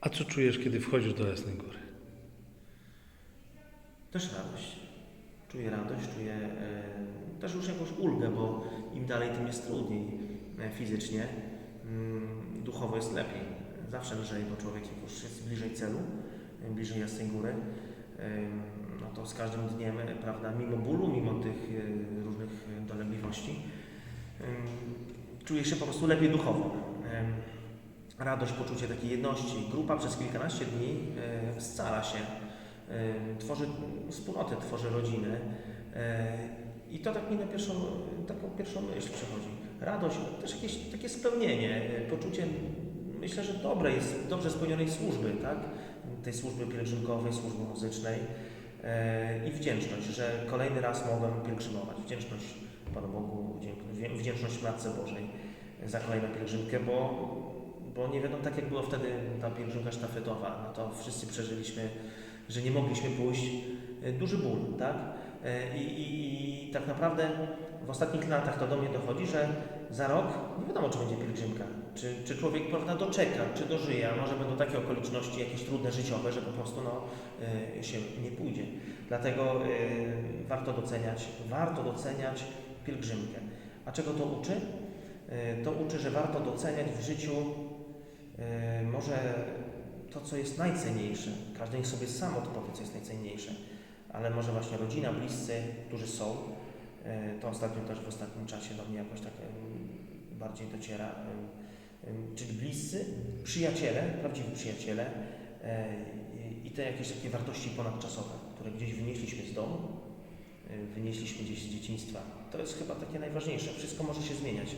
A co czujesz, kiedy wchodzisz do Jasnej Góry? Też radość. Czuję radość, czuję e, też już jakąś ulgę, bo im dalej, tym jest trudniej e, fizycznie. Mm, duchowo jest lepiej. Zawsze lżej, bo człowiek już jest bliżej celu, bliżej Jasnej Góry. E, no to z każdym dniem, e, prawda, mimo bólu, mimo tych różnych dolegliwości, czuję się po prostu lepiej duchowo. Radość, poczucie takiej jedności. Grupa przez kilkanaście dni e, scala się e, tworzy wspólnotę, tworzy rodziny. E, I to tak mi na pierwszą, taką pierwszą myśl przychodzi. Radość, też jakieś takie spełnienie, poczucie, myślę, że dobre jest, dobrze spełnionej służby, tak? Tej służby pielgrzymkowej, służby muzycznej i wdzięczność, że kolejny raz mogłem pielgrzymować. Wdzięczność Panu Bogu, wdzięczność Matce Bożej za kolejną pielgrzymkę, bo, bo nie wiadomo, tak jak było wtedy ta pielgrzymka sztafetowa, no to wszyscy przeżyliśmy że nie mogliśmy pójść, e, duży ból, tak? E, I, i, I tak naprawdę w ostatnich latach to do mnie dochodzi, że za rok nie wiadomo, czy będzie pielgrzymka, czy, czy człowiek prawda, doczeka, czy dożyje, a może będą takie okoliczności jakieś trudne życiowe, że po prostu no, e, się nie pójdzie. Dlatego e, warto doceniać, warto doceniać pielgrzymkę. A czego to uczy? E, To uczy, że warto doceniać w życiu może to, co jest najcenniejsze. Każdy niech sobie sam odpowie, co jest najcenniejsze. Ale może właśnie rodzina, bliscy, którzy są, e, to ostatnio też w ostatnim czasie do mnie jakoś tak bardziej dociera. Czyli bliscy, przyjaciele, prawdziwi przyjaciele e, i- te jakieś takie wartości ponadczasowe, które gdzieś wynieśliśmy z domu, e, wynieśliśmy gdzieś z dzieciństwa. To jest chyba takie najważniejsze. Wszystko może się zmieniać.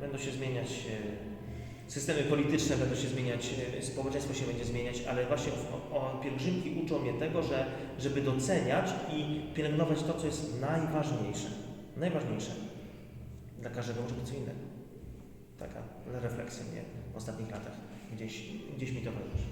Będą się zmieniać e, systemy polityczne będą się zmieniać, e, społeczeństwo się będzie zmieniać, ale właśnie o, o pielgrzymki uczą mnie tego, że żeby doceniać i pielęgnować to, co jest najważniejsze. Najważniejsze. Dla każdego może być co innego. Taka refleksja mnie w ostatnich latach gdzieś, gdzieś mi towarzyszy.